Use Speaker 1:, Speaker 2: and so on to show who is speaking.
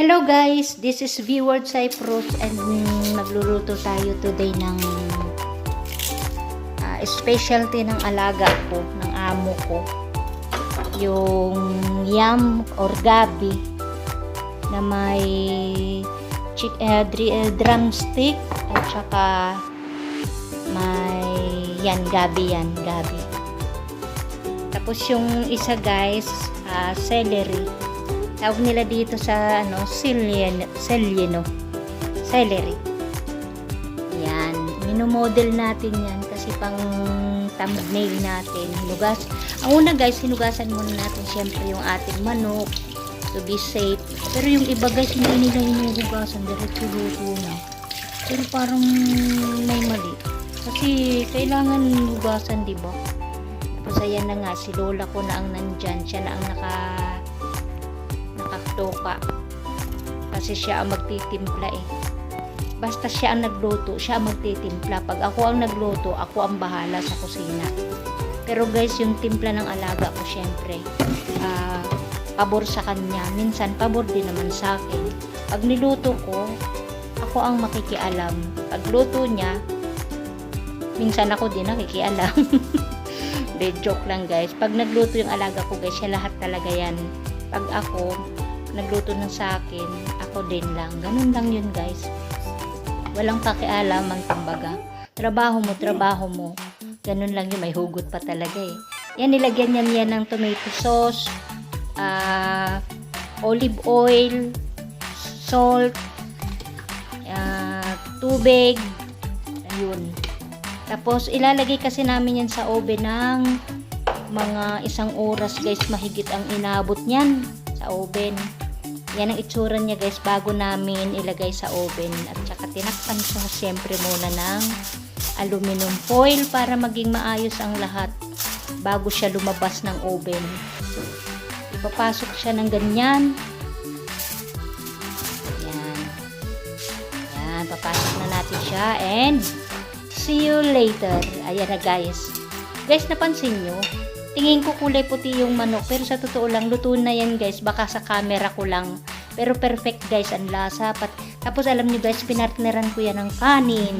Speaker 1: Hello guys, this is Vword Cyprus and nagluluto tayo today ng ah, specialty ng alaga ko, ng amo ko. Yung yam or gabi na may chick, eh, drumstick at saka may yan, gabi yan, gabi. Tapos yung isa guys, ah, celery. Tawag nila dito sa ano, Cilien, Cilieno. Celery. Yan. Minomodel natin yan kasi pang thumbnail natin. Hinugas. Ang una guys, hinugasan muna natin syempre yung ating manok to be safe. Pero yung iba guys, hindi nila hinuhugasan. Diretso luto na. Pero parang may mali. Kasi kailangan hugasan, di ba? Tapos ayan na nga, si Lola ko na ang nandyan. Siya na ang naka nakatoka. Kasi siya ang magtitimpla eh. Basta siya ang nagluto, siya ang magtitimpla. Pag ako ang nagluto, ako ang bahala sa kusina. Pero guys, yung timpla ng alaga ko, syempre, ah, pabor sa kanya. Minsan, pabor din naman sa akin. Pag niluto ko, ako ang makikialam. Pag luto niya, minsan ako din nakikialam. De, joke lang guys. Pag nagluto yung alaga ko guys, siya lahat talaga yan. Pag ako, nagluto ng sa akin, ako din lang. Ganun lang yun guys. Walang pakialaman kumbaga. Trabaho mo, trabaho mo. Ganun lang yun, may hugot pa talaga eh. Yan, nilagyan niya niya ng tomato sauce, ah, olive oil, salt, ah, tubig, ayun. Tapos, ilalagay kasi namin yan sa oven ng mga isang oras guys, mahigit ang inabot niyan sa oven. Yan ang itsura niya guys bago namin ilagay sa oven. At saka tinakpan siya siyempre muna ng aluminum foil para maging maayos ang lahat bago siya lumabas ng oven. Ipapasok siya ng ganyan. Yan. Yan, papasok na natin siya and see you later. Ayan na guys. Guys, napansin nyo, tingin ko kulay puti yung manok. Pero sa totoo lang, luto na yan guys. Baka sa camera ko lang. Pero perfect guys, ang lasa. Pat Tapos alam nyo guys, pinartneran ko yan ng kanin.